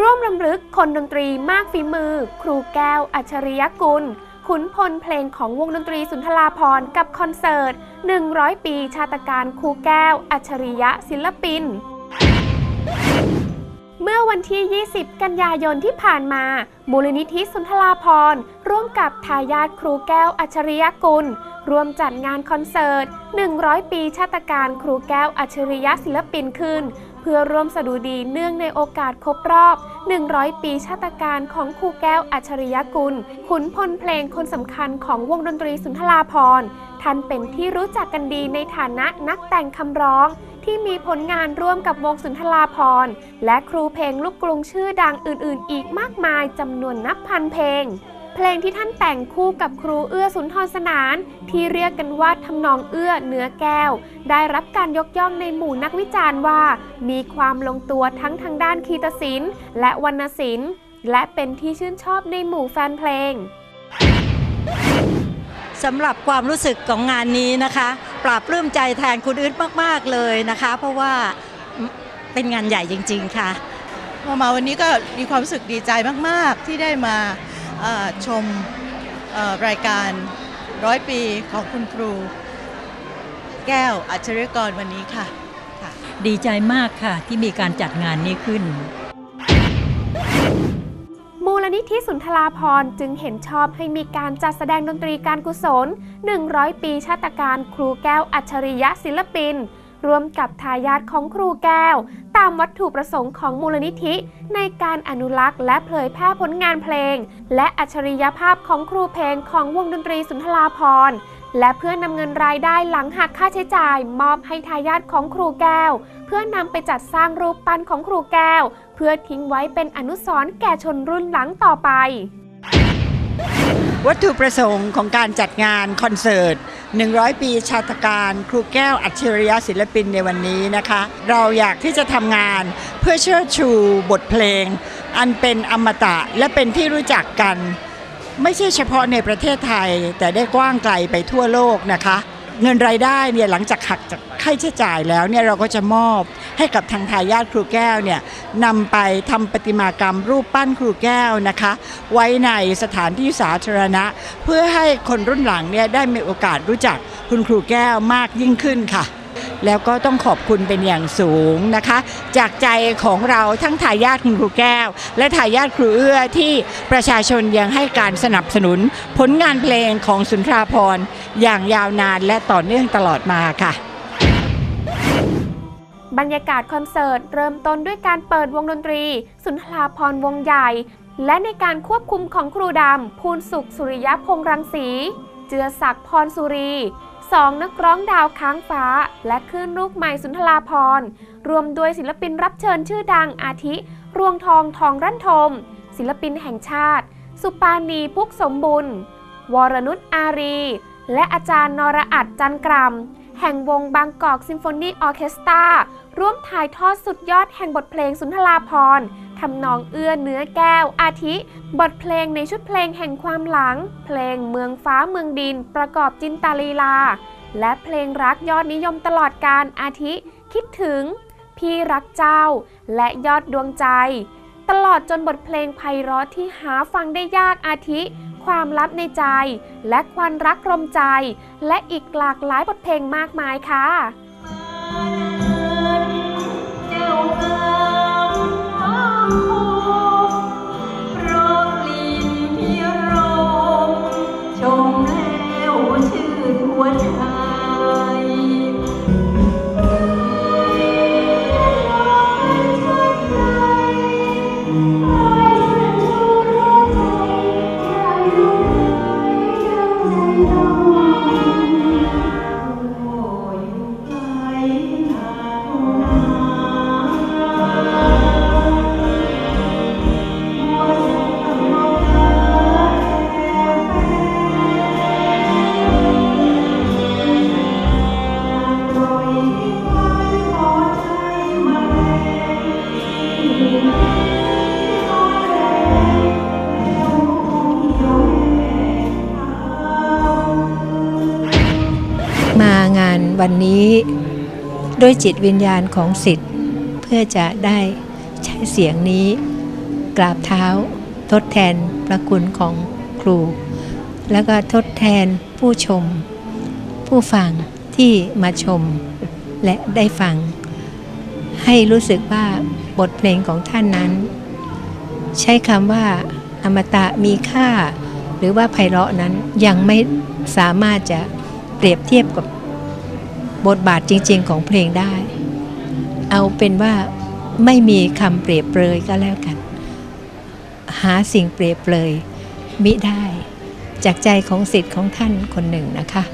ร่วมรำลึกคนดนตรีมากฝีมือ ครูแก้ว อัจฉริยกุล ขุนพลเพลงของวงดนตรีสุนทราพรกับคอนเสิร์ต 100 ปีชาตการครูแก้ว อัจฉริยะศิลปิน เมื่อวันที่ 20 กันยายนที่ผ่านมามูลนิธิสุนทราพรร่วมกับทายาทครูแก้ว อัจฉริยกุลร่วมจัดงานคอนเสิร์ต 100 ปีชาตการครูแก้วอัจฉริยะศิลปินขึ้น เพื่อร่วมสดุดีเนื่องในโอกาสครบรอบ 100 ปีชาตการของครูแก้วอัจฉริยกุล ขุนพลเพลงคนสำคัญของวงดนตรีสุนทราพรท่านเป็นที่รู้จักกันดีในฐานะนักแต่งคำร้อง ที่มีผลงานร่วมกับวงสุนทราพรและครูเพลงลูกกรุงชื่อดังอื่นๆ อีกมากมายจำนวนนับพันเพลง เพลงที่ท่านแต่งคู่กับครูเอื้อสุนทรสนาน ที่เรียกกันว่าทำนองเอื้อเนื้อแก้ว ได้รับการยกย่องในหมู่นักวิจารณ์ว่า มีความลงตัวทั้งทางด้านคีตศิลป์และวรรณศิลป์ และเป็นที่ชื่นชอบในหมู่แฟนเพลงสำหรับความรู้สึกของงานนี้นะคะ ปราบปลื้มใจแทนคุณอึดมาก ๆ เลยนะคะ เพราะว่าเป็นงานใหญ่จริง ๆ ค่ะ พอมาวันนี้ก็มีความรู้สึกดีใจมาก ๆ ที่ได้มาเอ่อ ชมรายการร้อยปีของคุณครู แก้วอัจฉริกรวันนี้ค่ะ ดีใจมากค่ะที่มีการจัดงานนี้ขึ้น มูลนิธิสุนทราพรจึงเห็นชอบให้มีการจัดแสดงดนตรีการกุศล 100 ปีชาตการครูแก้วอัจฉริยะศิลปิน ร่วมกับทายาทของครูแก้ว ตามวัตถุประสงค์ของมูลนิธิ ในการอนุรักษ์และเผยแพร่ผลงานเพลง และอัจฉริยภาพของครูเพลงของวงดนตรีสุนทราพรณ์และเพื่อนำเงินรายได้หลังหักค่าใช้จ่าย มอบให้ทายาทของครูแก้ว เพื่อนำไปจัดสร้างรูปปั้นของครูแก้ว เพื่อทิ้งไว้เป็นอนุสรณ์แก่ชนรุ่นหลังต่อไป วัตถุประสงค์ของการจัดงานคอนเสิร์ต 100 ปีชาตการครูแก้วอัจฉริยะศิลปินในวันนี้นะคะ เราอยากที่จะทำงานเพื่อเชิดชูบทเพลง อันเป็นอมตะและเป็นที่รู้จักกัน ไม่ใช่เฉพาะในประเทศไทย แต่ได้กว้างไกลไปทั่วโลกนะคะ เงินรายได้เนี่ยหลังจากหักจากค่าใช้จ่ายแล้วเนี่ยเราก็จะมอบให้กับทางทายาทครูแก้วเนี่ยนำไปทำประติมากรรมรูปปั้นครูแก้วนะคะ ไว้ในสถานที่สาธารณะ เพื่อให้คนรุ่นหลังเนี่ยได้มีโอกาสรู้จักคุณครูแก้วมากยิ่งขึ้นค่ะ แล้วก็ต้องขอบคุณเป็นอย่างสูงนะคะ จากใจของเราทั้งทายาทคุณครูแก้ว และทายาทครูเอื้อที่ประชาชนยังให้การสนับสนุน ผลงานเพลงของสุนทราพรอย่างยาวนานและต่อเนื่องตลอดมาค่ะ บรรยากาศคอนเสิร์ตเริ่มต้นด้วยการเปิดวงดนตรี สุนทราพรวงใหญ่ และในการควบคุมของครูดำ ภูลสุขสุริยพงษ์รังสี เจือศักดิ์พรสุรี สองนักร้องดาวค้างฟ้า และคลื่นลูกใหม่สุนทราพรรวมด้วยศิลปินรับเชิญชื่อดังอาทิ รวงทองทองรั่นทม ศิลปินแห่งชาติ สุปานีพุกสมบุญ วรนุชอารี และอาจารย์นรอัดจันกรมแห่งวงบางกอกซิมโฟนีออเคสตราร่วมถ่ายทอดสุดยอดแห่งบทเพลงสุนทราพร ทำนองเอื้อเนื้อแก้ว อาทิ บทเพลงในชุดเพลงแห่งความหลัง เพลงเมืองฟ้าเมืองดิน ประกอบจินตาลีลา และเพลงรักยอดนิยมตลอดการอาทิ คิดถึง พี่รักเจ้า และยอดดวงใจ ตลอดจนบทเพลงไพเราะที่หาฟังได้ยากอาทิ ความลับในใจ และควันรักรมใจ และอีกหลากหลายบทเพลงมากมายค่ะ มางานวันนี้ ด้วยจิตวิญญาณของสิทธิ์ เพื่อจะได้ใช้เสียงนี้ กราบเท้า ทดแทนพระคุณของครู แล้วก็ทดแทนผู้ชม ผู้ฟังที่มาชมและได้ฟัง ให้รู้สึกว่าบทเพลงของท่านนั้น ใช้คำว่าอมตะมีค่า หรือว่าไพเราะนั้นยังไม่สามารถจะ เปรียบเทียบกับบทบาทจริง ๆ ของเพลงได้ เอาเป็นว่าไม่มีคำเปรียบเปรยก็แล้วกัน หาสิ่งเปรียบเปรยมิได้ จากใจของสิทธิ์ของท่านคนหนึ่งนะคะ